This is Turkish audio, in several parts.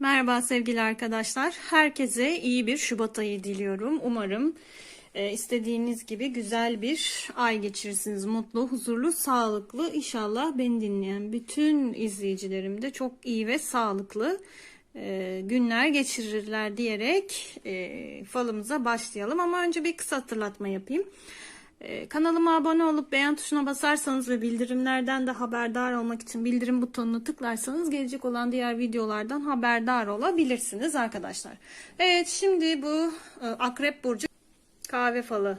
Merhaba sevgili arkadaşlar. Herkese iyi bir Şubat ayı diliyorum. Umarım e, istediğiniz gibi güzel bir ay geçirirsiniz. Mutlu, huzurlu, sağlıklı. İnşallah beni dinleyen bütün izleyicilerim de çok iyi ve sağlıklı e, günler geçirirler diyerek e, falımıza başlayalım. Ama önce bir kısa hatırlatma yapayım. Ee, Kanalıma abone olup beğen tuşuna basarsanız ve bildirimlerden de haberdar olmak için bildirim butonuna tıklarsanız gelecek olan diğer videolardan haberdar olabilirsiniz arkadaşlar. Evet şimdi bu e, Akrep Burcu kahve falı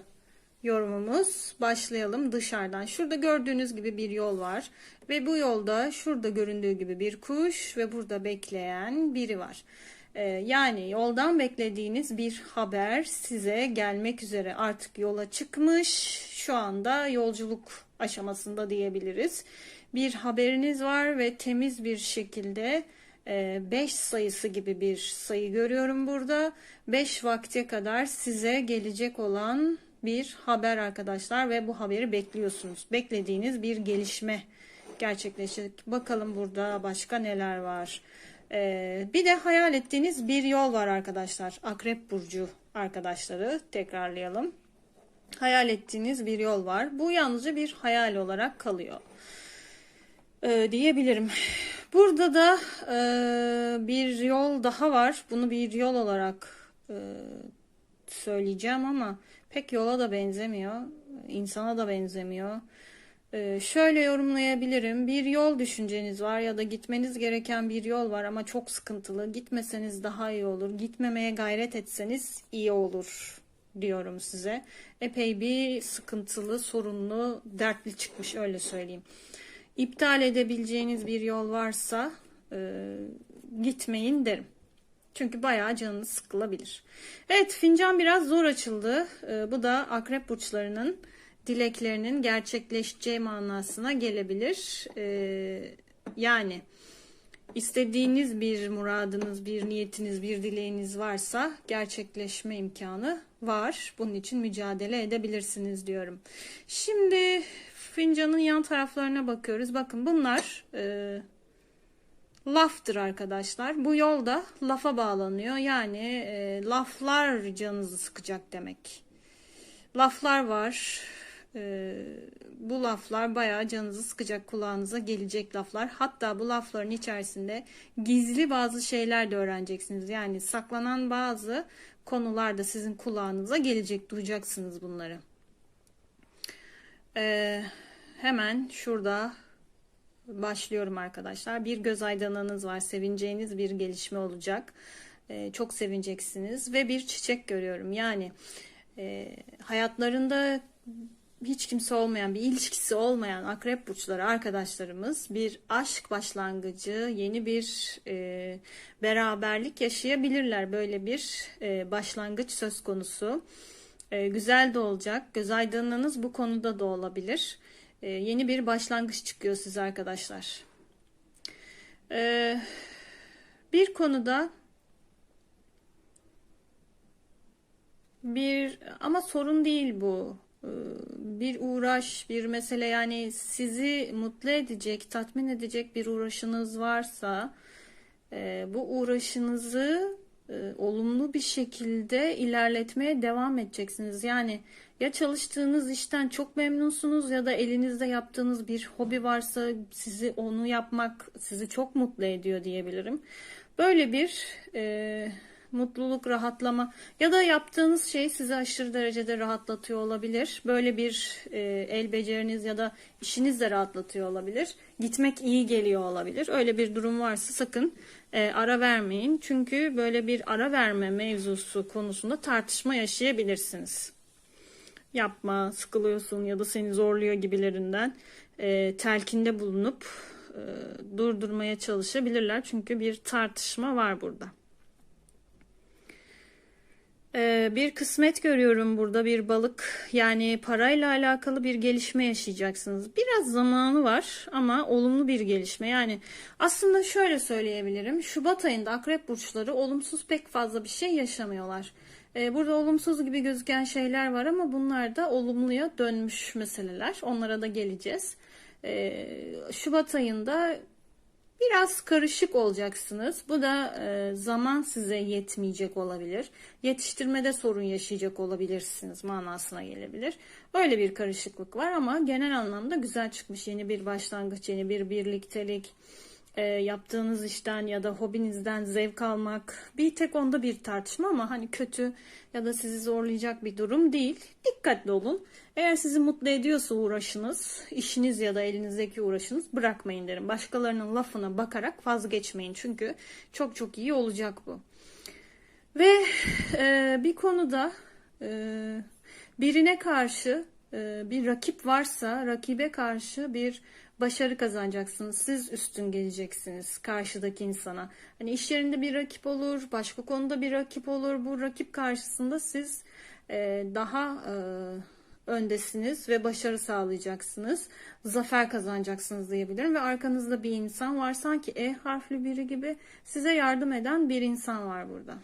yorumumuz. Başlayalım dışarıdan. Şurada gördüğünüz gibi bir yol var ve bu yolda şurada göründüğü gibi bir kuş ve burada bekleyen biri var. Ee, yani yoldan beklediğiniz bir haber size gelmek üzere artık yola çıkmış. Şu anda yolculuk aşamasında diyebiliriz. Bir haberiniz var ve temiz bir şekilde 5 sayısı gibi bir sayı görüyorum burada. 5 vakte kadar size gelecek olan bir haber arkadaşlar ve bu haberi bekliyorsunuz. Beklediğiniz bir gelişme gerçekleşecek. Bakalım burada başka neler var. Ee, bir de hayal ettiğiniz bir yol var arkadaşlar. Akrep Burcu arkadaşları tekrarlayalım. Hayal ettiğiniz bir yol var. Bu yalnızca bir hayal olarak kalıyor. Ee, diyebilirim. Burada da e, bir yol daha var. Bunu bir yol olarak e, söyleyeceğim ama pek yola da benzemiyor. insana da benzemiyor. Ee, şöyle yorumlayabilirim. Bir yol düşünceniz var ya da gitmeniz gereken bir yol var ama çok sıkıntılı. Gitmeseniz daha iyi olur. Gitmemeye gayret etseniz iyi olur diyorum size. Epey bir sıkıntılı, sorunlu, dertli çıkmış öyle söyleyeyim. İptal edebileceğiniz bir yol varsa e, gitmeyin derim. Çünkü bayağı canınız sıkılabilir. Evet fincan biraz zor açıldı. E, bu da akrep burçlarının dileklerinin gerçekleşeceği manasına gelebilir. Ee, yani istediğiniz bir muradınız, bir niyetiniz, bir dileğiniz varsa gerçekleşme imkanı var. Bunun için mücadele edebilirsiniz diyorum. Şimdi fincanın yan taraflarına bakıyoruz. Bakın bunlar e, laftır arkadaşlar. Bu yolda lafa bağlanıyor. Yani e, laflar canınızı sıkacak demek. Laflar var e, bu laflar bayağı canınızı sıkacak kulağınıza gelecek laflar. Hatta bu lafların içerisinde gizli bazı şeyler de öğreneceksiniz. Yani saklanan bazı konular da sizin kulağınıza gelecek. Duyacaksınız bunları. E, hemen şurada başlıyorum arkadaşlar. Bir göz aydınlığınız var. Sevineceğiniz bir gelişme olacak. E, çok sevineceksiniz. Ve bir çiçek görüyorum. Yani e, hayatlarında hiç kimse olmayan, bir ilişkisi olmayan akrep burçları arkadaşlarımız bir aşk başlangıcı, yeni bir e, beraberlik yaşayabilirler. Böyle bir e, başlangıç söz konusu. E, güzel de olacak. Göz aydınlığınız bu konuda da olabilir. E, yeni bir başlangıç çıkıyor size arkadaşlar. E, bir konuda bir ama sorun değil bu bir uğraş, bir mesele yani sizi mutlu edecek, tatmin edecek bir uğraşınız varsa e, bu uğraşınızı e, olumlu bir şekilde ilerletmeye devam edeceksiniz. Yani ya çalıştığınız işten çok memnunsunuz ya da elinizde yaptığınız bir hobi varsa sizi onu yapmak sizi çok mutlu ediyor diyebilirim. Böyle bir e, mutluluk, rahatlama ya da yaptığınız şey sizi aşırı derecede rahatlatıyor olabilir. Böyle bir e, el beceriniz ya da işiniz de rahatlatıyor olabilir. Gitmek iyi geliyor olabilir. Öyle bir durum varsa sakın e, ara vermeyin. Çünkü böyle bir ara verme mevzusu konusunda tartışma yaşayabilirsiniz. Yapma, sıkılıyorsun ya da seni zorluyor gibilerinden e, telkinde bulunup e, durdurmaya çalışabilirler. Çünkü bir tartışma var burada. Ee, bir kısmet görüyorum burada bir balık yani parayla alakalı bir gelişme yaşayacaksınız. Biraz zamanı var ama olumlu bir gelişme yani aslında şöyle söyleyebilirim Şubat ayında akrep burçları olumsuz pek fazla bir şey yaşamıyorlar. Ee, burada olumsuz gibi gözüken şeyler var ama bunlar da olumluya dönmüş meseleler onlara da geleceğiz. Ee, Şubat ayında Biraz karışık olacaksınız. Bu da e, zaman size yetmeyecek olabilir. Yetiştirmede sorun yaşayacak olabilirsiniz manasına gelebilir. Öyle bir karışıklık var ama genel anlamda güzel çıkmış. Yeni bir başlangıç, yeni bir birliktelik, e, yaptığınız işten ya da hobinizden zevk almak. Bir tek onda bir tartışma ama hani kötü ya da sizi zorlayacak bir durum değil. Dikkatli olun. Eğer sizi mutlu ediyorsa uğraşınız, işiniz ya da elinizdeki uğraşınız bırakmayın derim. Başkalarının lafına bakarak vazgeçmeyin. Çünkü çok çok iyi olacak bu. Ve e, bir konuda e, birine karşı bir rakip varsa rakibe karşı bir başarı kazanacaksınız. Siz üstün geleceksiniz karşıdaki insana. Hani iş yerinde bir rakip olur, başka konuda bir rakip olur. Bu rakip karşısında siz e, daha e, öndesiniz ve başarı sağlayacaksınız. Zafer kazanacaksınız diyebilirim ve arkanızda bir insan var. Sanki E harfli biri gibi size yardım eden bir insan var burada.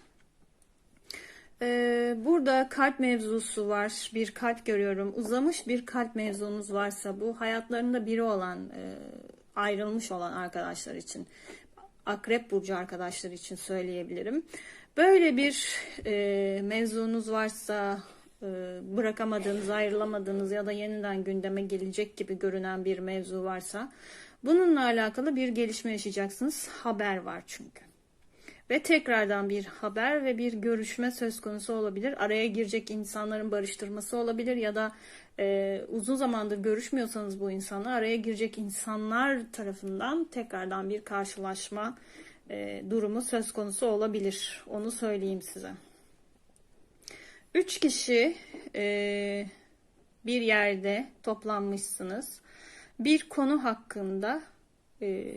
Ee, burada kalp mevzusu var. Bir kalp görüyorum. Uzamış bir kalp mevzunuz varsa bu hayatlarında biri olan, e, ayrılmış olan arkadaşlar için, akrep burcu arkadaşlar için söyleyebilirim. Böyle bir e, mevzunuz varsa, e, bırakamadığınız, ayrılamadığınız ya da yeniden gündeme gelecek gibi görünen bir mevzu varsa, bununla alakalı bir gelişme yaşayacaksınız. Haber var çünkü ve tekrardan bir haber ve bir görüşme söz konusu olabilir. Araya girecek insanların barıştırması olabilir ya da e, uzun zamandır görüşmüyorsanız bu insanla araya girecek insanlar tarafından tekrardan bir karşılaşma e, durumu söz konusu olabilir. Onu söyleyeyim size. Üç kişi e, bir yerde toplanmışsınız. Bir konu hakkında e,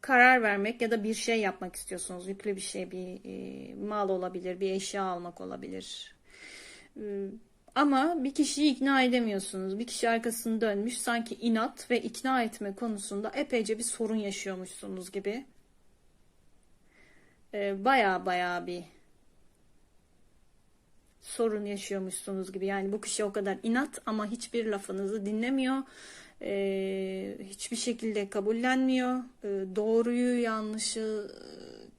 karar vermek ya da bir şey yapmak istiyorsunuz. Yüklü bir şey, bir e, mal olabilir, bir eşya almak olabilir. E, ama bir kişiyi ikna edemiyorsunuz. Bir kişi arkasını dönmüş sanki inat ve ikna etme konusunda epeyce bir sorun yaşıyormuşsunuz gibi. Baya baya bir sorun yaşıyormuşsunuz gibi. Yani bu kişi o kadar inat ama hiçbir lafınızı dinlemiyor e, hiçbir şekilde kabullenmiyor. E, doğruyu yanlışı e,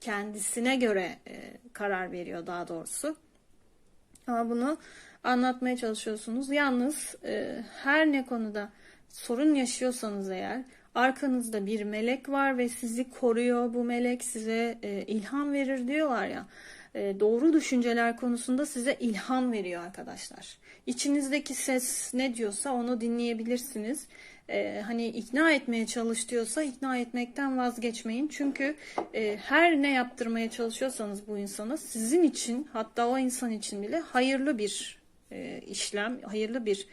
kendisine göre e, karar veriyor daha doğrusu. Ama bunu anlatmaya çalışıyorsunuz. Yalnız e, her ne konuda sorun yaşıyorsanız eğer arkanızda bir melek var ve sizi koruyor. Bu melek size e, ilham verir diyorlar ya. E, doğru düşünceler konusunda size ilham veriyor arkadaşlar. İçinizdeki ses ne diyorsa onu dinleyebilirsiniz. E, hani ikna etmeye çalış diyorsa ikna etmekten vazgeçmeyin. Çünkü e, her ne yaptırmaya çalışıyorsanız bu insana sizin için hatta o insan için bile hayırlı bir işlem, hayırlı bir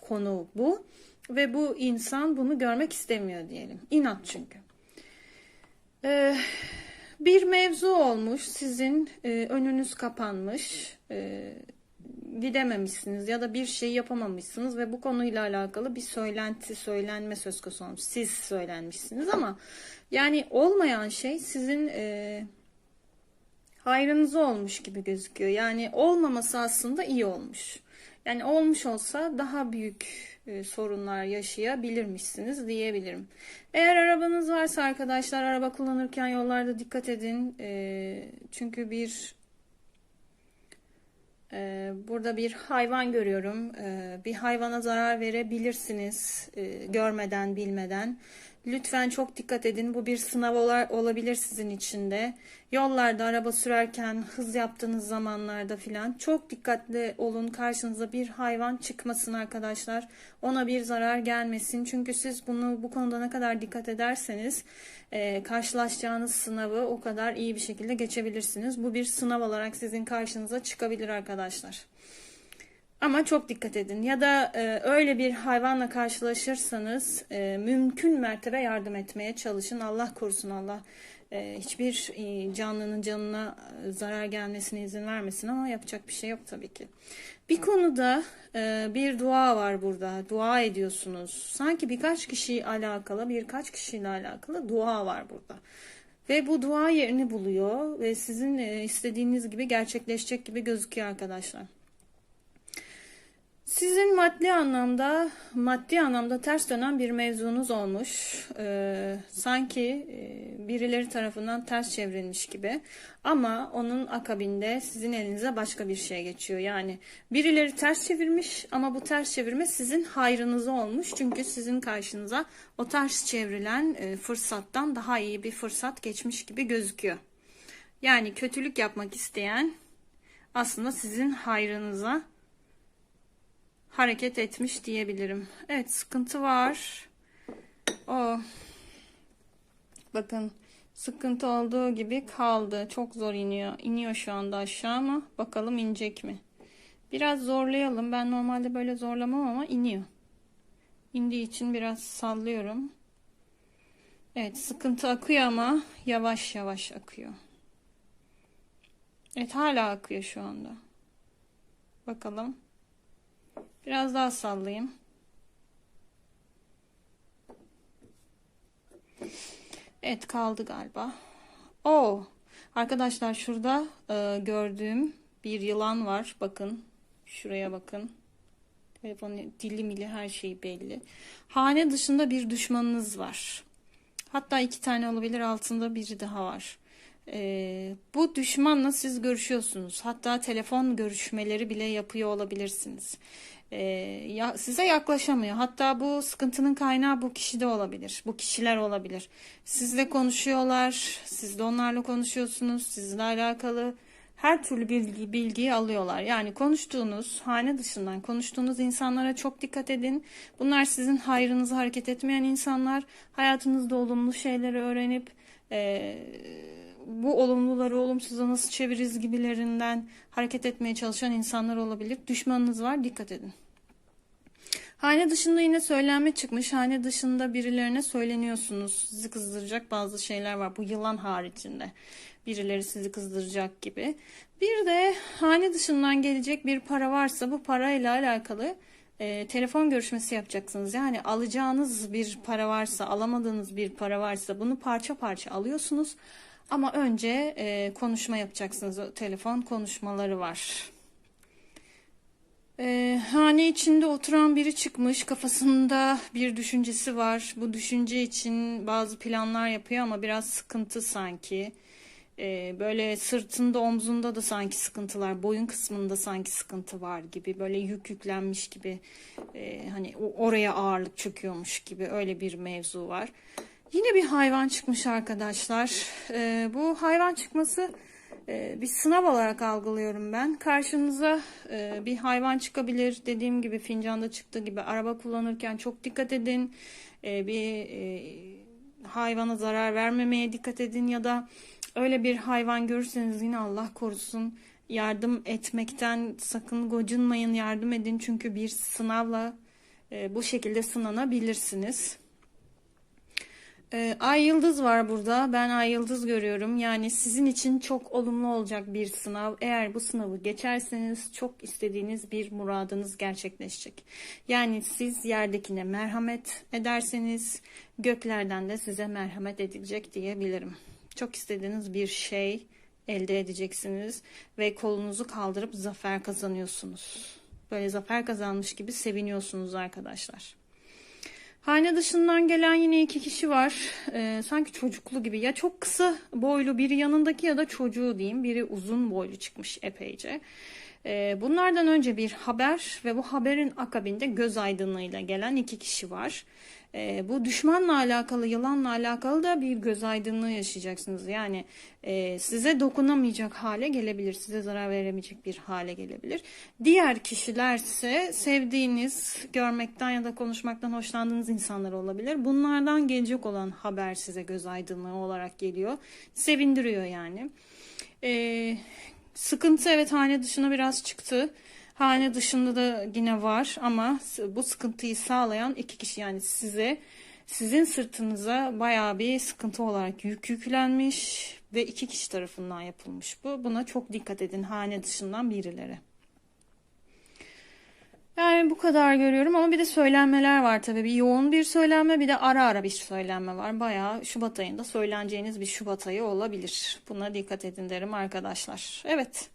konu bu. Ve bu insan bunu görmek istemiyor diyelim. İnat çünkü. Eee bir mevzu olmuş, sizin e, önünüz kapanmış, e, gidememişsiniz ya da bir şey yapamamışsınız ve bu konuyla alakalı bir söylenti, söylenme söz konusu olmuş. Siz söylenmişsiniz ama yani olmayan şey sizin e, hayrınıza olmuş gibi gözüküyor. Yani olmaması aslında iyi olmuş. Yani olmuş olsa daha büyük sorunlar yaşayabilirmişsiniz diyebilirim. Eğer arabanız varsa arkadaşlar araba kullanırken yollarda dikkat edin. E, çünkü bir e, burada bir hayvan görüyorum. bir hayvana zarar verebilirsiniz görmeden bilmeden. Lütfen çok dikkat edin. Bu bir sınav olabilir sizin için de. Yollarda araba sürerken hız yaptığınız zamanlarda filan çok dikkatli olun. Karşınıza bir hayvan çıkmasın arkadaşlar. Ona bir zarar gelmesin. Çünkü siz bunu bu konuda ne kadar dikkat ederseniz e, karşılaşacağınız sınavı o kadar iyi bir şekilde geçebilirsiniz. Bu bir sınav olarak sizin karşınıza çıkabilir arkadaşlar. Ama çok dikkat edin. Ya da e, öyle bir hayvanla karşılaşırsanız e, mümkün mertebe yardım etmeye çalışın. Allah korusun Allah hiçbir e, canlının canına e, zarar gelmesine izin vermesin ama yapacak bir şey yok tabii ki. Bir konuda e, bir dua var burada. Dua ediyorsunuz. Sanki birkaç kişi alakalı, birkaç kişiyle alakalı dua var burada. Ve bu dua yerini buluyor ve sizin e, istediğiniz gibi gerçekleşecek gibi gözüküyor arkadaşlar. Sizin maddi anlamda maddi anlamda ters dönen bir mevzunuz olmuş. Ee, sanki e, birileri tarafından ters çevrilmiş gibi. Ama onun akabinde sizin elinize başka bir şey geçiyor. Yani birileri ters çevirmiş ama bu ters çevirme sizin hayrınıza olmuş. Çünkü sizin karşınıza o ters çevrilen e, fırsattan daha iyi bir fırsat geçmiş gibi gözüküyor. Yani kötülük yapmak isteyen aslında sizin hayrınıza hareket etmiş diyebilirim. Evet sıkıntı var. O bakın sıkıntı olduğu gibi kaldı. Çok zor iniyor. İniyor şu anda aşağı ama bakalım inecek mi? Biraz zorlayalım. Ben normalde böyle zorlamam ama iniyor. İndiği için biraz sallıyorum. Evet sıkıntı akıyor ama yavaş yavaş akıyor. Evet hala akıyor şu anda. Bakalım. Biraz daha sallayayım. Evet kaldı galiba. O arkadaşlar şurada e, gördüğüm bir yılan var. Bakın şuraya bakın. Telefon dili mili her şey belli. Hane dışında bir düşmanınız var. Hatta iki tane olabilir altında biri daha var. Ee, bu düşmanla siz görüşüyorsunuz. Hatta telefon görüşmeleri bile yapıyor olabilirsiniz. Ee, ya, size yaklaşamıyor. Hatta bu sıkıntının kaynağı bu kişide olabilir. Bu kişiler olabilir. Sizle konuşuyorlar. Siz de onlarla konuşuyorsunuz. Sizle alakalı her türlü bilgi, bilgiyi alıyorlar. Yani konuştuğunuz, hane dışından konuştuğunuz insanlara çok dikkat edin. Bunlar sizin hayrınıza hareket etmeyen insanlar. Hayatınızda olumlu şeyleri öğrenip e, bu olumluları olumsuza nasıl çeviririz gibilerinden hareket etmeye çalışan insanlar olabilir. Düşmanınız var dikkat edin. Hane dışında yine söylenme çıkmış. Hane dışında birilerine söyleniyorsunuz. Sizi kızdıracak bazı şeyler var. Bu yılan haricinde. Birileri sizi kızdıracak gibi. Bir de hane dışından gelecek bir para varsa bu parayla alakalı e, telefon görüşmesi yapacaksınız. Yani alacağınız bir para varsa, alamadığınız bir para varsa bunu parça parça alıyorsunuz. Ama önce e, konuşma yapacaksınız. O telefon konuşmaları var. E, hane içinde oturan biri çıkmış. Kafasında bir düşüncesi var. Bu düşünce için bazı planlar yapıyor ama biraz sıkıntı sanki. E, böyle sırtında omzunda da sanki sıkıntılar. Boyun kısmında sanki sıkıntı var gibi. Böyle yük yüklenmiş gibi. E, hani oraya ağırlık çöküyormuş gibi öyle bir mevzu var. Yine bir hayvan çıkmış arkadaşlar. Ee, bu hayvan çıkması e, bir sınav olarak algılıyorum ben. Karşınıza e, bir hayvan çıkabilir. Dediğim gibi fincanda çıktığı gibi araba kullanırken çok dikkat edin. E, bir e, hayvana zarar vermemeye dikkat edin ya da öyle bir hayvan görürseniz yine Allah korusun yardım etmekten sakın gocunmayın yardım edin çünkü bir sınavla e, bu şekilde sınanabilirsiniz. Ee, ay yıldız var burada. Ben ay yıldız görüyorum. Yani sizin için çok olumlu olacak bir sınav. Eğer bu sınavı geçerseniz çok istediğiniz bir muradınız gerçekleşecek. Yani siz yerdekine merhamet ederseniz göklerden de size merhamet edilecek diyebilirim. Çok istediğiniz bir şey elde edeceksiniz ve kolunuzu kaldırıp zafer kazanıyorsunuz. Böyle zafer kazanmış gibi seviniyorsunuz arkadaşlar. Hane dışından gelen yine iki kişi var. Ee, sanki çocuklu gibi. Ya çok kısa boylu biri yanındaki ya da çocuğu diyeyim. Biri uzun boylu çıkmış epeyce. Ee, bunlardan önce bir haber ve bu haberin akabinde göz aydınlığıyla gelen iki kişi var. E, bu düşmanla alakalı, yılanla alakalı da bir göz aydınlığı yaşayacaksınız. Yani e, size dokunamayacak hale gelebilir, size zarar veremeyecek bir hale gelebilir. Diğer kişilerse sevdiğiniz, görmekten ya da konuşmaktan hoşlandığınız insanlar olabilir. Bunlardan gelecek olan haber size göz aydınlığı olarak geliyor. Sevindiriyor yani. E, sıkıntı evet hane dışına biraz çıktı. Hane dışında da yine var ama bu sıkıntıyı sağlayan iki kişi yani size sizin sırtınıza bayağı bir sıkıntı olarak yük yüklenmiş ve iki kişi tarafından yapılmış bu. Buna çok dikkat edin hane dışından birileri. Yani bu kadar görüyorum ama bir de söylenmeler var tabii. Bir yoğun bir söylenme bir de ara ara bir söylenme var. Bayağı Şubat ayında söyleneceğiniz bir Şubat ayı olabilir. Buna dikkat edin derim arkadaşlar. Evet.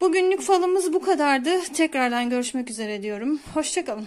Bugünlük falımız bu kadardı. Tekrardan görüşmek üzere diyorum. Hoşçakalın.